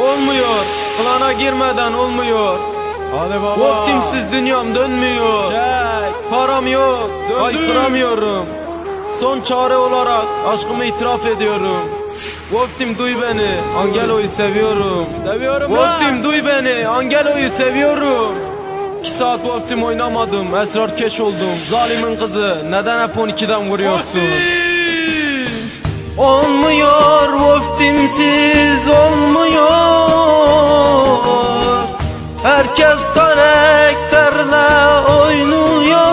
Olmuyor. Klana girmeden olmuyor. Hadi baba. Vaktimsiz dünyam dönmüyor. Çek. Param yok. Döndü. Haykıramıyorum Son çare olarak aşkımı itiraf ediyorum. Vaktim duy beni. Angelo'yu seviyorum. Seviyorum. Vaktim duy beni. Angelo'yu seviyorum. İki saat vaktim oynamadım. Esrar keş oldum. Zalimin kızı Neden hep 12'den vuruyorsun? Olmuyor vaktimsiz olmuyor Herkes karakterle oynuyor.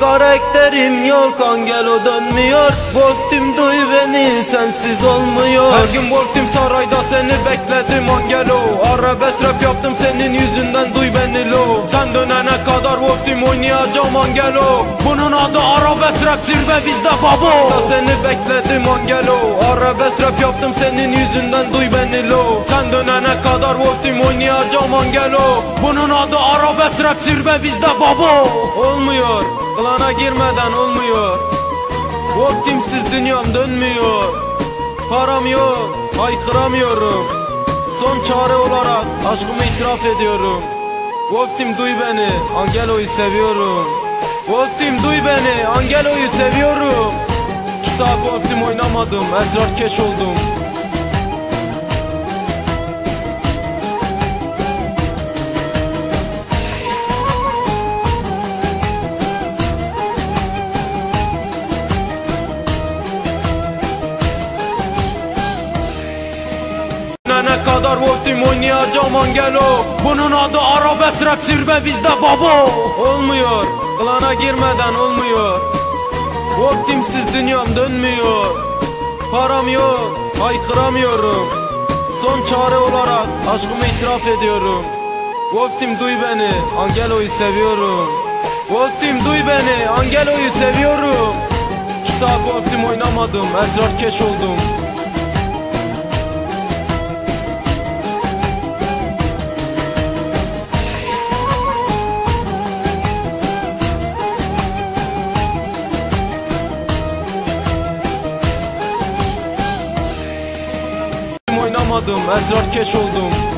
Karakterim yok Angelo dönmüyor. Vaktim duy beni sensiz olmuyor. Her gün vaktim sarayda seni bekledim Angelo. Arabesk rap yaptım senin yüzünden duy beni lo. Sen dönene kadar vaktim oynayacağım Angelo. Bunun adı arabesk rap zirve bizde babo. Seni bekledim Angelo. Arabesk rap yaptım senin yüzünden duy beni kadar vaktim oynayacağım Angelo Bunun adı arabesk rap zirve bizde babo. Olmuyor. Klana girmeden olmuyor. Vaktimsiz dünyam dönmüyor. Param yok Haykıramıyorum. Son çare olarak aşkımı itiraf ediyorum. Vaktim duy beni Angelo'yu seviyorum. Vaktim duy beni Angelo'yu seviyorum. İki saat oynamadım Esrar keş oldum oynayacağım Angelo. Bunun adı arabesk rap zirve bizde babo Olmuyor. Klana girmeden olmuyor. Vaktimsiz dünyam dönmüyor. Param yok Haykıramıyorum. Son çare olarak aşkımı itiraf ediyorum. Vaktim duy beni Angelo'yu seviyorum. Vaktim duy beni Angelo'yu seviyorum. İki saat vaktim oynamadım Esrar keş oldum oynamadım Esrar keş oldum